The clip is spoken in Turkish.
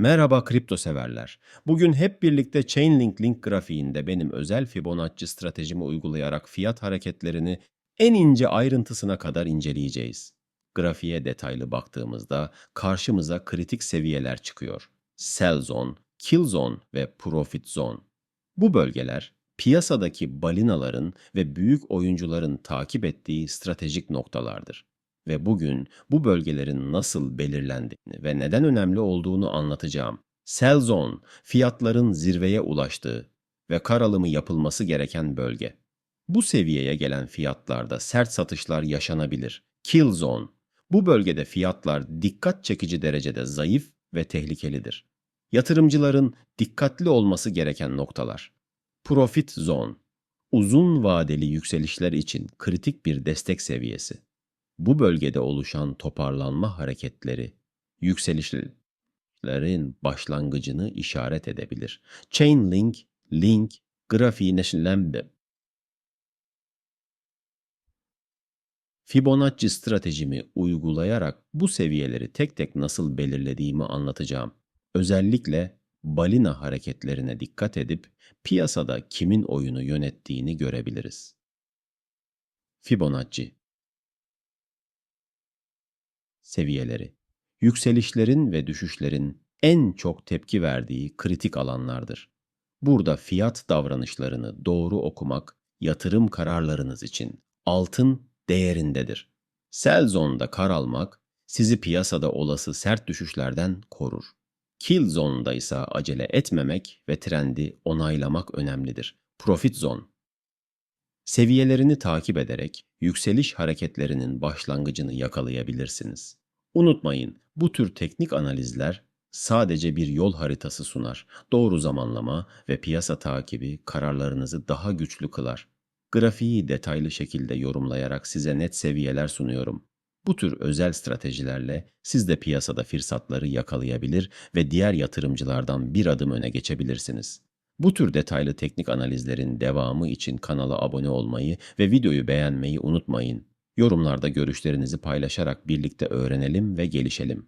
Merhaba kripto severler. Bugün hep birlikte Chainlink Link grafiğinde benim özel Fibonacci stratejimi uygulayarak fiyat hareketlerini en ince ayrıntısına kadar inceleyeceğiz. Grafiğe detaylı baktığımızda karşımıza kritik seviyeler çıkıyor. Sell zone, kill zone ve profit zone. Bu bölgeler piyasadaki balinaların ve büyük oyuncuların takip ettiği stratejik noktalardır ve bugün bu bölgelerin nasıl belirlendiğini ve neden önemli olduğunu anlatacağım. Sell zone, fiyatların zirveye ulaştığı ve kar alımı yapılması gereken bölge. Bu seviyeye gelen fiyatlarda sert satışlar yaşanabilir. Kill zone, bu bölgede fiyatlar dikkat çekici derecede zayıf ve tehlikelidir. Yatırımcıların dikkatli olması gereken noktalar. Profit zone, uzun vadeli yükselişler için kritik bir destek seviyesi bu bölgede oluşan toparlanma hareketleri yükselişlerin başlangıcını işaret edebilir. Chainlink, link, grafiği neşinlenme. Fibonacci stratejimi uygulayarak bu seviyeleri tek tek nasıl belirlediğimi anlatacağım. Özellikle balina hareketlerine dikkat edip piyasada kimin oyunu yönettiğini görebiliriz. Fibonacci seviyeleri, yükselişlerin ve düşüşlerin en çok tepki verdiği kritik alanlardır. Burada fiyat davranışlarını doğru okumak yatırım kararlarınız için altın değerindedir. Sell zone'da kar almak sizi piyasada olası sert düşüşlerden korur. Kill zone'da ise acele etmemek ve trendi onaylamak önemlidir. Profit zone Seviyelerini takip ederek yükseliş hareketlerinin başlangıcını yakalayabilirsiniz. Unutmayın, bu tür teknik analizler sadece bir yol haritası sunar. Doğru zamanlama ve piyasa takibi kararlarınızı daha güçlü kılar. Grafiği detaylı şekilde yorumlayarak size net seviyeler sunuyorum. Bu tür özel stratejilerle siz de piyasada fırsatları yakalayabilir ve diğer yatırımcılardan bir adım öne geçebilirsiniz. Bu tür detaylı teknik analizlerin devamı için kanala abone olmayı ve videoyu beğenmeyi unutmayın. Yorumlarda görüşlerinizi paylaşarak birlikte öğrenelim ve gelişelim.